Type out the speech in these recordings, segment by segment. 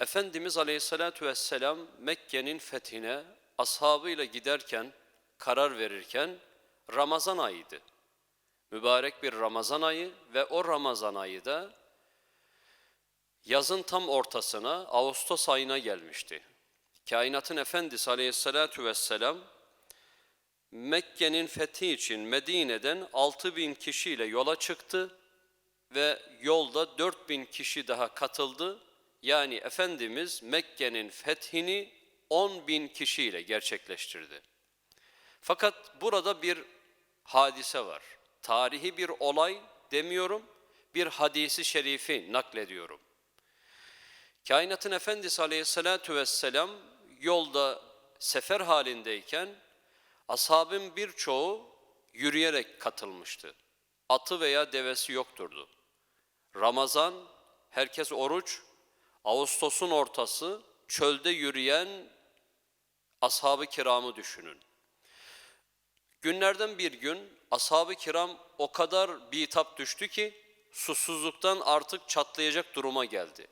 Efendimiz Aleyhisselatü Vesselam Mekke'nin fethine ashabıyla giderken, karar verirken Ramazan ayıydı. Mübarek bir Ramazan ayı ve o Ramazan ayı da yazın tam ortasına Ağustos ayına gelmişti. Kainatın Efendisi Aleyhisselatü Vesselam Mekke'nin fethi için Medine'den 6 bin kişiyle yola çıktı ve yolda 4 bin kişi daha katıldı. Yani Efendimiz Mekke'nin fethini 10 bin kişiyle gerçekleştirdi. Fakat burada bir hadise var. Tarihi bir olay demiyorum, bir hadisi şerifi naklediyorum. Kainatın Efendisi Aleyhisselatü Vesselam yolda sefer halindeyken ashabın birçoğu yürüyerek katılmıştı. Atı veya devesi yokturdu. Ramazan, herkes oruç, Ağustos'un ortası çölde yürüyen ashab-ı kiramı düşünün. Günlerden bir gün ashab-ı kiram o kadar bitap düştü ki susuzluktan artık çatlayacak duruma geldi.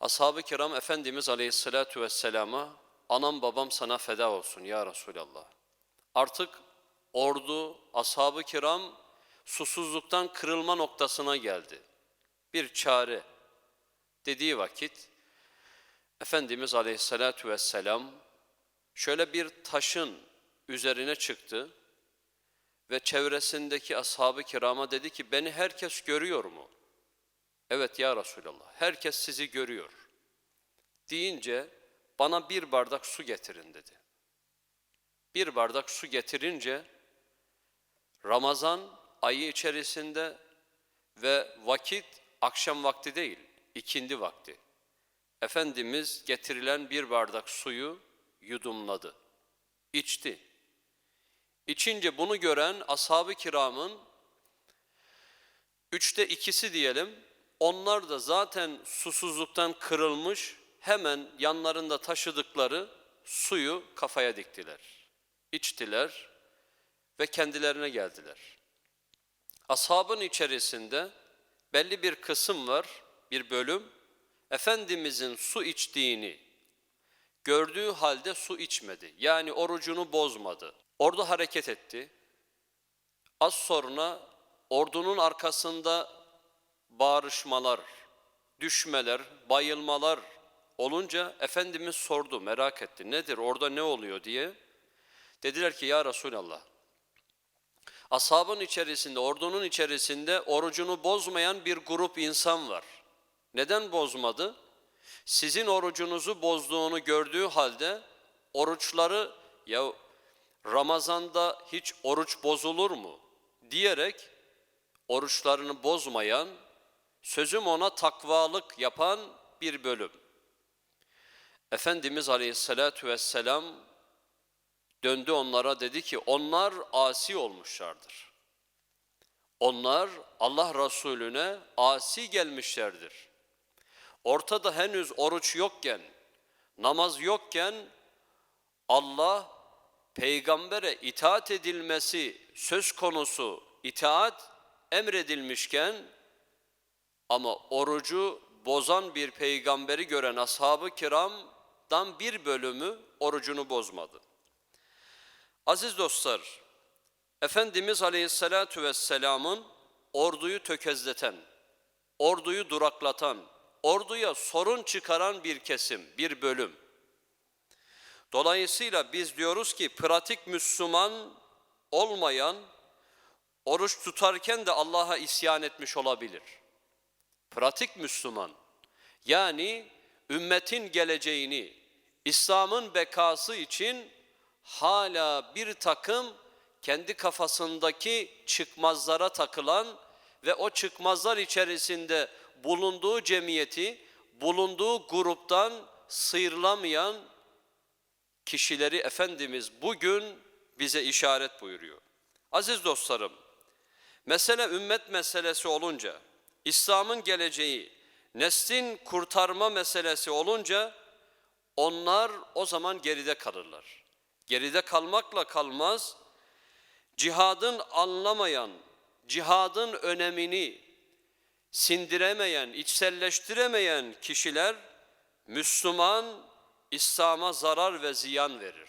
Ashab-ı kiram Efendimiz Aleyhisselatü Vesselam'a anam babam sana feda olsun ya Resulallah. Artık ordu, ashab-ı kiram susuzluktan kırılma noktasına geldi. Bir çare dediği vakit Efendimiz Aleyhisselatü Vesselam şöyle bir taşın üzerine çıktı ve çevresindeki ashab-ı kirama dedi ki beni herkes görüyor mu? Evet ya Resulallah herkes sizi görüyor. Deyince bana bir bardak su getirin dedi. Bir bardak su getirince Ramazan ayı içerisinde ve vakit akşam vakti değil, ikindi vakti. Efendimiz getirilen bir bardak suyu yudumladı, içti. İçince bunu gören ashab-ı kiramın üçte ikisi diyelim, onlar da zaten susuzluktan kırılmış, hemen yanlarında taşıdıkları suyu kafaya diktiler. İçtiler ve kendilerine geldiler. Ashabın içerisinde belli bir kısım var, bir bölüm. Efendimizin su içtiğini gördüğü halde su içmedi. Yani orucunu bozmadı. Ordu hareket etti. Az sonra ordunun arkasında bağrışmalar, düşmeler, bayılmalar olunca Efendimiz sordu, merak etti. Nedir, orada ne oluyor diye. Dediler ki ya Resulallah, ashabın içerisinde, ordunun içerisinde orucunu bozmayan bir grup insan var. Neden bozmadı? Sizin orucunuzu bozduğunu gördüğü halde oruçları ya Ramazan'da hiç oruç bozulur mu diyerek oruçlarını bozmayan, sözüm ona takvalık yapan bir bölüm. Efendimiz Aleyhisselatü Vesselam döndü onlara dedi ki onlar asi olmuşlardır. Onlar Allah Resulüne asi gelmişlerdir. Ortada henüz oruç yokken, namaz yokken Allah peygambere itaat edilmesi söz konusu itaat emredilmişken ama orucu bozan bir peygamberi gören ashab-ı kiramdan bir bölümü orucunu bozmadı. Aziz dostlar, Efendimiz Aleyhisselatü Vesselam'ın orduyu tökezleten, orduyu duraklatan, orduya sorun çıkaran bir kesim, bir bölüm. Dolayısıyla biz diyoruz ki pratik Müslüman olmayan oruç tutarken de Allah'a isyan etmiş olabilir. Pratik Müslüman yani ümmetin geleceğini, İslam'ın bekası için hala bir takım kendi kafasındaki çıkmazlara takılan ve o çıkmazlar içerisinde bulunduğu cemiyeti, bulunduğu gruptan sıyrılamayan kişileri Efendimiz bugün bize işaret buyuruyor. Aziz dostlarım, mesele ümmet meselesi olunca, İslam'ın geleceği, neslin kurtarma meselesi olunca onlar o zaman geride kalırlar. Geride kalmakla kalmaz, cihadın anlamayan, cihadın önemini sindiremeyen, içselleştiremeyen kişiler Müslüman İslam'a zarar ve ziyan verir.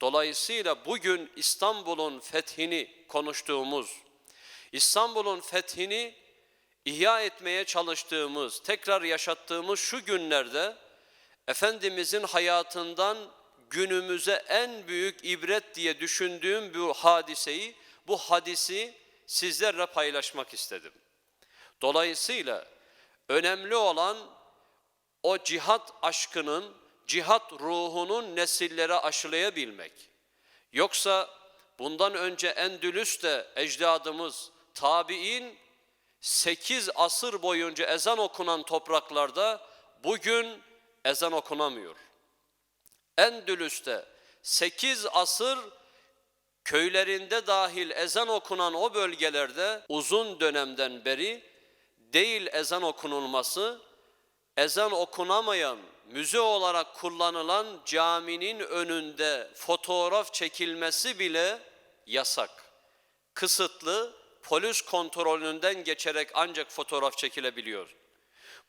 Dolayısıyla bugün İstanbul'un fethini konuştuğumuz, İstanbul'un fethini ihya etmeye çalıştığımız, tekrar yaşattığımız şu günlerde Efendimizin hayatından günümüze en büyük ibret diye düşündüğüm bu hadiseyi, bu hadisi sizlerle paylaşmak istedim. Dolayısıyla önemli olan o cihat aşkının, cihat ruhunun nesillere aşılayabilmek. Yoksa bundan önce Endülüs'te ecdadımız, tabi'in 8 asır boyunca ezan okunan topraklarda bugün ezan okunamıyor. Endülüs'te 8 asır köylerinde dahil ezan okunan o bölgelerde uzun dönemden beri değil ezan okunulması, ezan okunamayan, müze olarak kullanılan caminin önünde fotoğraf çekilmesi bile yasak. Kısıtlı, polis kontrolünden geçerek ancak fotoğraf çekilebiliyor.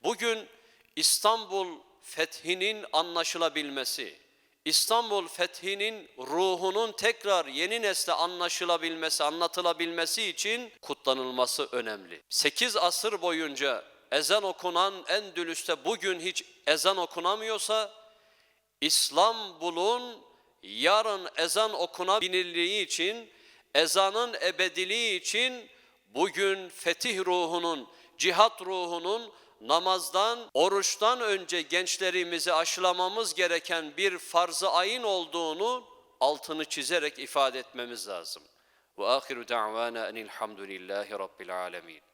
Bugün İstanbul fethinin anlaşılabilmesi, İstanbul fethinin ruhunun tekrar yeni nesle anlaşılabilmesi, anlatılabilmesi için kutlanılması önemli. 8 asır boyunca ezan okunan Endülüs'te bugün hiç ezan okunamıyorsa, İstanbul'un yarın ezan okunabilirliği için, ezanın ebediliği için bugün fetih ruhunun, cihat ruhunun namazdan, oruçtan önce gençlerimizi aşılamamız gereken bir farz-ı ayın olduğunu altını çizerek ifade etmemiz lazım. Ve ahiru da'vana enilhamdülillahi rabbil alemin.